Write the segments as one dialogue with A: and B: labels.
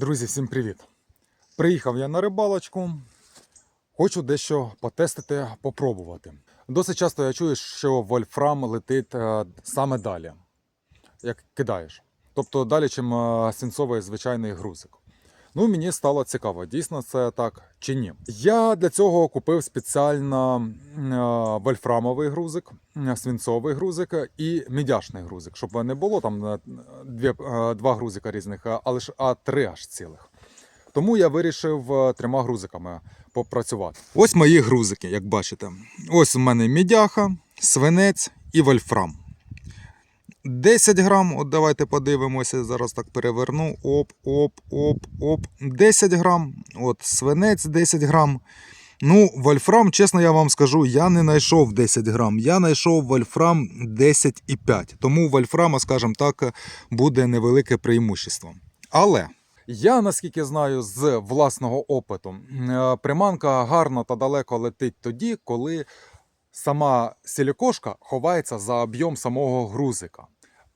A: Друзі, всім привіт! Приїхав я на рибалочку, хочу дещо потестити, попробувати. Досить часто я чую, що вольфрам летить е, саме далі, як кидаєш. Тобто далі, чим е, сінцовий звичайний грузик. Ну, мені стало цікаво, дійсно це так чи ні. Я для цього купив спеціально е, вольфрамовий грузик, е, свинцовий грузик і мідяшний грузик, щоб не було там е, дві, два грузика різних, а лише а три аж цілих. Тому я вирішив трьома грузиками попрацювати. Ось мої грузики, як бачите. Ось у мене мідяха, свинець і вольфрам. 10 грам. От давайте подивимося. Зараз так переверну. Оп, оп, оп, оп. 10 грам. От свинець 10 грам. Ну, вольфрам, чесно, я вам скажу, я не знайшов 10 грам. Я знайшов вольфрам 10,5. Тому вольфрама, скажімо так, буде невелике преимущество. Але. Я наскільки знаю з власного опиту, е, приманка гарно та далеко летить тоді, коли сама сілікошка ховається за об'єм самого грузика,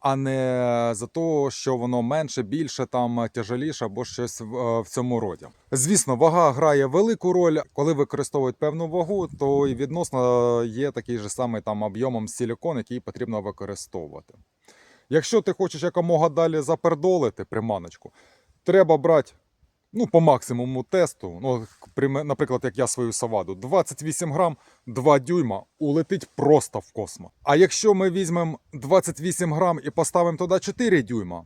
A: а не за те, що воно менше, більше там тяжеліше або щось е, в цьому роді. Звісно, вага грає велику роль. Коли використовують певну вагу, то і відносно є такий же самий там об'ємом силікон, який потрібно використовувати. Якщо ти хочеш якомога далі запердолити приманочку, треба брати ну, по максимуму тесту. ну, Наприклад, як я свою саваду, 28 грам, 2 дюйма улетить просто в космос. А якщо ми візьмемо 28 грам і поставимо туди 4 дюйма,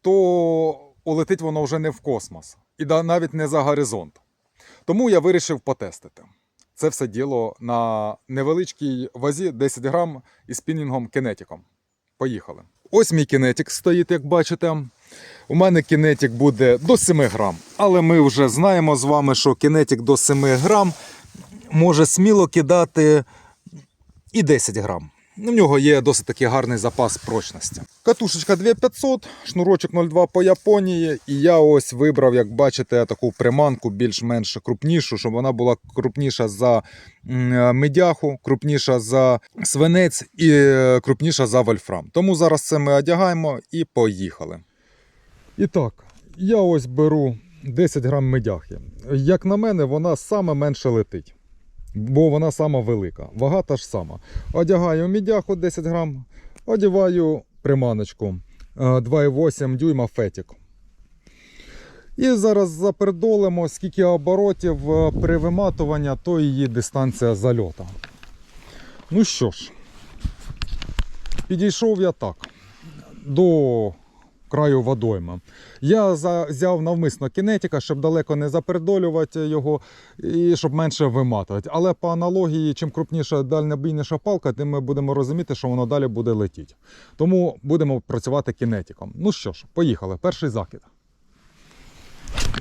A: то улетить воно вже не в космос і навіть не за горизонт. Тому я вирішив потестити. Це все діло на невеличкій вазі 10 грам із спінінгом кінетиком. Поїхали. Ось мій кінетик стоїть, як бачите. У мене кінетик буде до 7 грам. Але ми вже знаємо з вами, що кінетик до 7 грам може сміло кидати і 10 грам. В нього є досить такий гарний запас прочності. Катушечка 2500, шнурочок 02 по Японії. І я ось вибрав, як бачите, таку приманку більш-менш крупнішу, щоб вона була крупніша за е, медяху, крупніша за свинець і е, крупніша за вольфрам. Тому зараз це ми одягаємо і поїхали. І так, я ось беру 10 грам медяхи. Як на мене, вона саме менше летить. Бо вона сама велика, вага та ж сама. Одягаю мідяху 10 грам, одіваю приманочку 2,8 е, дюйма фетік. І зараз запердолимо, скільки оборотів е, при виматуванні, то її дистанція зальота. Ну що ж, підійшов я так до краю водойма. Я взяв навмисно кінетика, щоб далеко не запередолювати його і щоб менше виматувати. Але по аналогії, чим крупніша дальнобійніша палка, тим ми будемо розуміти, що воно далі буде летіти. Тому будемо працювати кінетиком. Ну що ж, поїхали. Перший закид.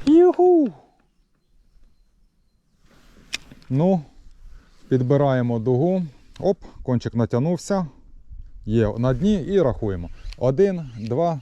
A: Юху! Ну, підбираємо дугу. Оп, кончик натягнувся. Є на дні і рахуємо. Один, два,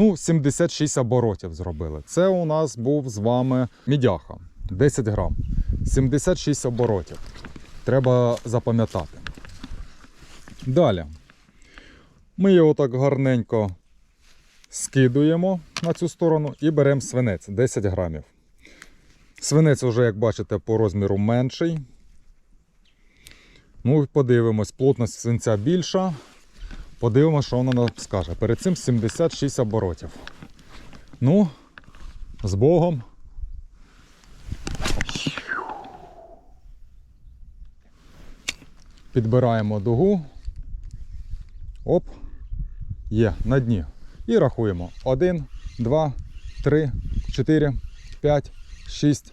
A: Ну, 76 оборотів зробили. Це у нас був з вами мідяха. 10 грам. 76 оборотів. Треба запам'ятати. Далі. Ми його так гарненько скидуємо на цю сторону і беремо свинець 10 грамів. Свинець вже, як бачите, по розміру менший. Ну, подивимось, плотність свинця більша. Подивимося, що вона нам скаже. Перед цим 76 оборотів. Ну, з Богом. Підбираємо дугу. Оп, є, на дні. І рахуємо. 1, 2, 3, 4, 5, 6.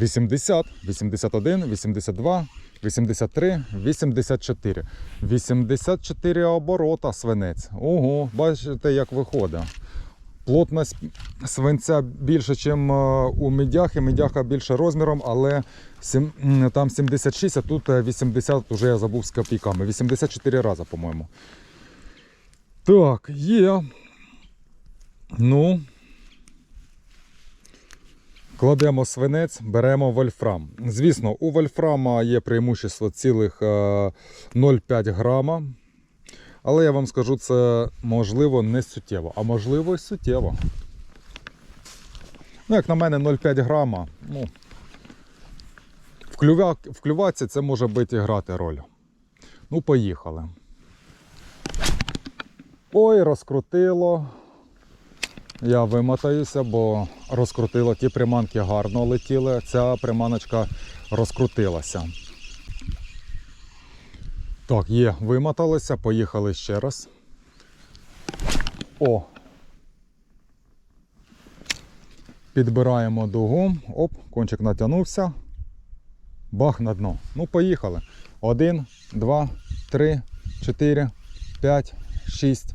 A: 80, 81, 82, 83, 84. 84 оборота свинець. Ого, бачите, як виходить. Плотність свинця більше, ніж е, у медяхи. Медяха більше розміром, але там 76, а тут 80, е, вже я забув з копійками. 84 рази, по-моєму. Так, є. Ну. Кладемо свинець, беремо вольфрам. Звісно, у вольфрама є преимущество цілих 0,5 е, грама. Але я вам скажу, це можливо не суттєво, а можливо і суттєво. Ну, Як на мене, 0,5 грама. Ну, в клюваці це може бити грати роль. Ну, поїхали. Ой, розкрутило. Я вимотаюся, бо розкрутило ті приманки гарно летіли, ця приманочка розкрутилася. Так, є, вимоталися, поїхали ще раз. О! Підбираємо дугу, оп, кончик натягнувся, бах на дно. Ну, поїхали. Один, два, три, чотири, п'ять, шість.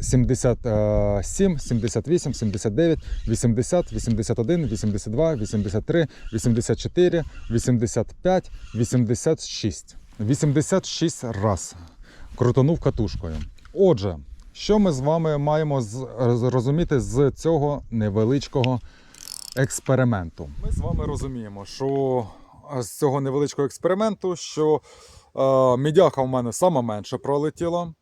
A: 77, 78, 79, 80, 81, 82, 83, 84, 85, 86. 86 раз крутонув катушкою. Отже, що ми з вами маємо зрозуміти з цього невеличкого експерименту? Ми з вами розуміємо, що е, з цього невеличкого експерименту, що е, мідяха в мене сама менше пролетіла.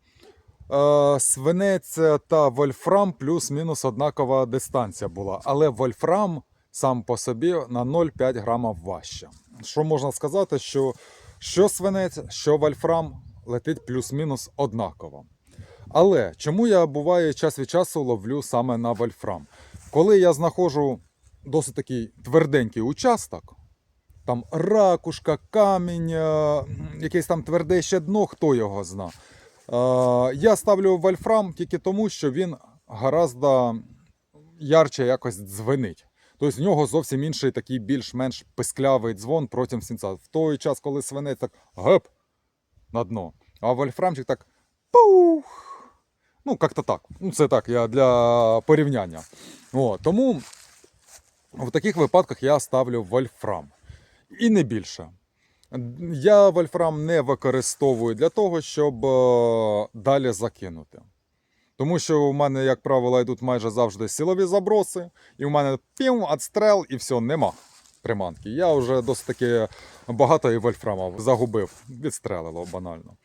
A: Е, свинець е, та вольфрам плюс-мінус однакова дистанція була. Але вольфрам сам по собі на 0,5 грамів важче. Що можна сказати, що що свинець, що вольфрам летить плюс-мінус однаково. Але чому я буває час від часу ловлю саме на вольфрам? Коли я знаходжу досить такий тверденький участок, там ракушка, камінь, е, якесь там твердеще дно, хто його знає. Е, я ставлю вольфрам тільки тому, що він гораздо ярче якось дзвенить. Тобто в нього зовсім інший такий більш-менш писклявий дзвон протягом сінця. В той час, коли свинець так геп на дно. А вольфрамчик так пух. Ну, як-то так. Ну, Це так, я для порівняння. О, Тому в таких випадках я ставлю вольфрам. І не більше. Я вольфрам не використовую для того, щоб е, далі закинути. Тому що у мене, як правило, йдуть майже завжди силові заброси, і в мене пім, отстрел, і все, нема приманки. Я вже досить таки багато і вольфрама загубив, відстрелило банально.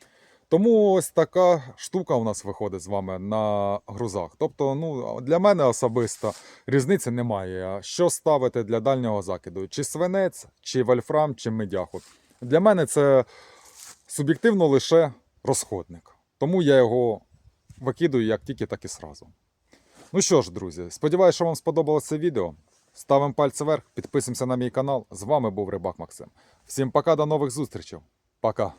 A: Тому ось така штука у нас виходить з вами на грузах. Тобто, ну, для мене особисто різниці немає. Що ставити для дальнього закиду: чи свинець, чи вольфрам, чи медяху. Для мене це суб'єктивно лише розходник. Тому я його викидую як тільки, так і сразу. Ну що ж, друзі, сподіваюся, що вам сподобалося це відео. Ставимо пальці вверх, підписуємося на мій канал. З вами був Рибак Максим. Всім пока, до нових зустрічей. Пока.